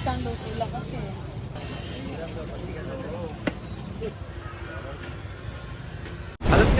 Isang daw sila kasi.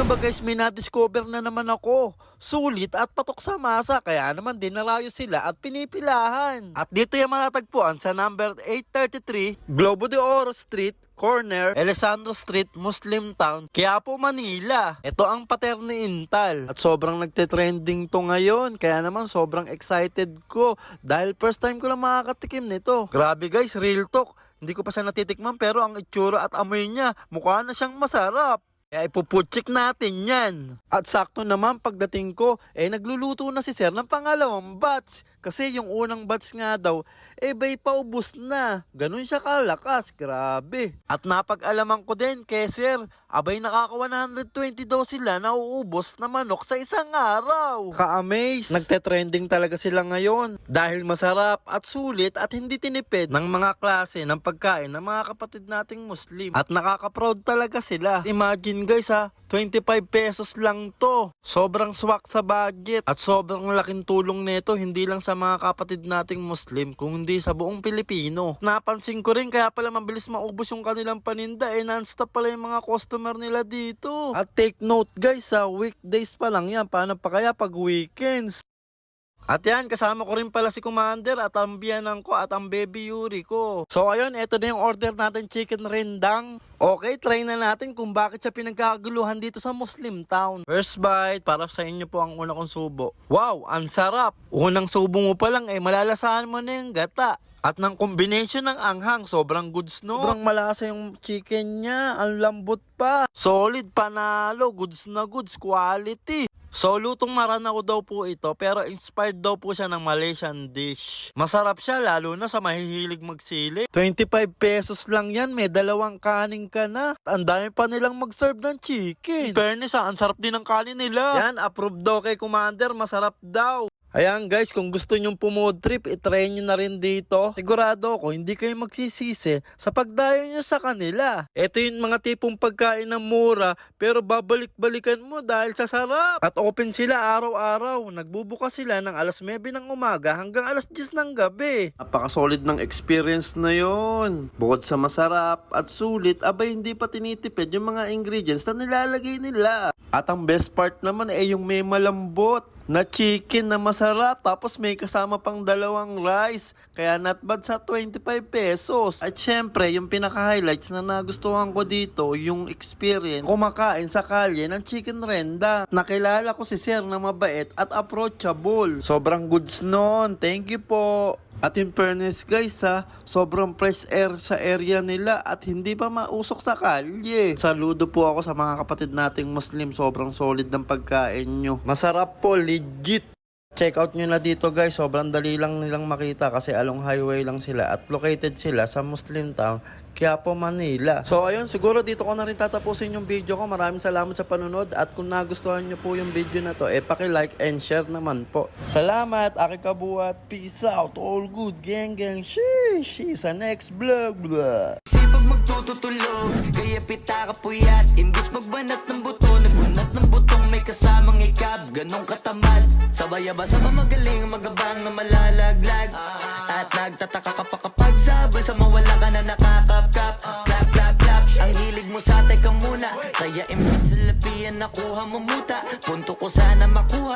Nyo ba guys, may na-discover na naman ako. Sulit at patok sa masa, kaya naman dinarayo sila at pinipilahan. At dito yung mga tagpuan sa number 833, Globo de Oro Street, corner, Alessandro Street, Muslim Town, Quiapo, Manila. Ito ang paterni Intal. At sobrang nagte-trending to ngayon. Kaya naman sobrang excited ko. Dahil first time ko lang makakatikim nito. Grabe guys, real talk. Hindi ko pa siya natitikman pero ang itsura at amoy niya, mukha na siyang masarap. Kaya ipuputsik natin yan. At sakto naman pagdating ko, eh nagluluto na si Sir ng pangalawang batch. Kasi yung unang batch nga daw, eh bay paubos na. Ganun siya kalakas, grabe. At napag-alaman ko din kay Sir, abay nakaka 120 daw sila na uubos na manok sa isang araw. Ka-amaze. Nagte-trending talaga sila ngayon. Dahil masarap at sulit at hindi tinipid ng mga klase ng pagkain ng mga kapatid nating Muslim. At nakaka-proud talaga sila. Imagine guys ha, 25 pesos lang to. Sobrang swak sa budget. At sobrang laking tulong nito hindi lang sa mga kapatid nating Muslim kundi sa buong Pilipino. Napansin ko rin kaya pala mabilis maubos yung kanilang paninda eh non-stop pala yung mga customer nila dito. At take note guys sa weekdays pa lang yan. Paano pa kaya pag weekends? At yan, kasama ko rin pala si Commander at ang biyanan ko at ang baby Yuri ko. So ayun, eto na yung order natin chicken rendang. Okay, try na natin kung bakit siya pinagkaguluhan dito sa Muslim Town. First bite, para sa inyo po ang una kong subo. Wow, ang sarap. Unang subo mo pa lang eh, malalasahan mo na yung gata. At ng combination ng anghang, sobrang goods no. Sobrang malasa yung chicken niya, ang lambot pa. Solid panalo, goods na goods, quality. So, lutong Maranao daw po ito, pero inspired daw po siya ng Malaysian dish. Masarap siya, lalo na sa mahihilig magsili. 25 pesos lang yan, may dalawang kanin ka na. Ang dami pa nilang mag-serve ng chicken. In fairness, ah, ang sarap din ng kanin nila. Yan, approved daw kay Commander, masarap daw. Ayan guys, kung gusto nyong pumood trip, itry nyo na rin dito. Sigurado ako, hindi kayo magsisisi sa pagdayo nyo sa kanila. Ito yung mga tipong pagkain ng mura, pero babalik-balikan mo dahil sa sarap. At open sila araw-araw. Nagbubukas sila ng alas 9 ng umaga hanggang alas 10 ng gabi. Napaka-solid ng experience na yon. Bukod sa masarap at sulit, abay hindi pa tinitipid yung mga ingredients na nilalagay nila. At ang best part naman ay yung may malambot na chicken na masarap tapos may kasama pang dalawang rice kaya not bad sa 25 pesos at syempre yung pinaka-highlights na nagustuhan ko dito yung experience kumakain sa kalye ng chicken renda nakilala ko si sir na mabait at approachable sobrang goods nun thank you po at in fairness guys ha, sobrang fresh air sa area nila at hindi pa mausok sa kalye. Saludo po ako sa mga kapatid nating Muslim, sobrang solid ng pagkain nyo. Masarap po, legit. Check out nyo na dito guys, sobrang dali lang nilang makita kasi along highway lang sila at located sila sa Muslim Town, Quiapo, Manila. So ayun, siguro dito ko na rin tatapusin yung video ko. Maraming salamat sa panunod at kung nagustuhan nyo po yung video na to, eh paki-like and share naman po. Salamat, Aki Kabuat, peace out, all good, gang gang, sheesh, sa next vlog, blah. Sipag magtututulog Kaya pita ka puyat Imbis magbanat ng buto Ganong katamad. Sabay-aba sa magaling Magabang na malalaglag. At nagtataka ka pa kapag sabay Sa mawala ka na nakakapkap. Clap, clap, clap. Ang hilig mo sa teka muna. Kaya imbis lapian nakuha mo muta. Punto ko sana makuha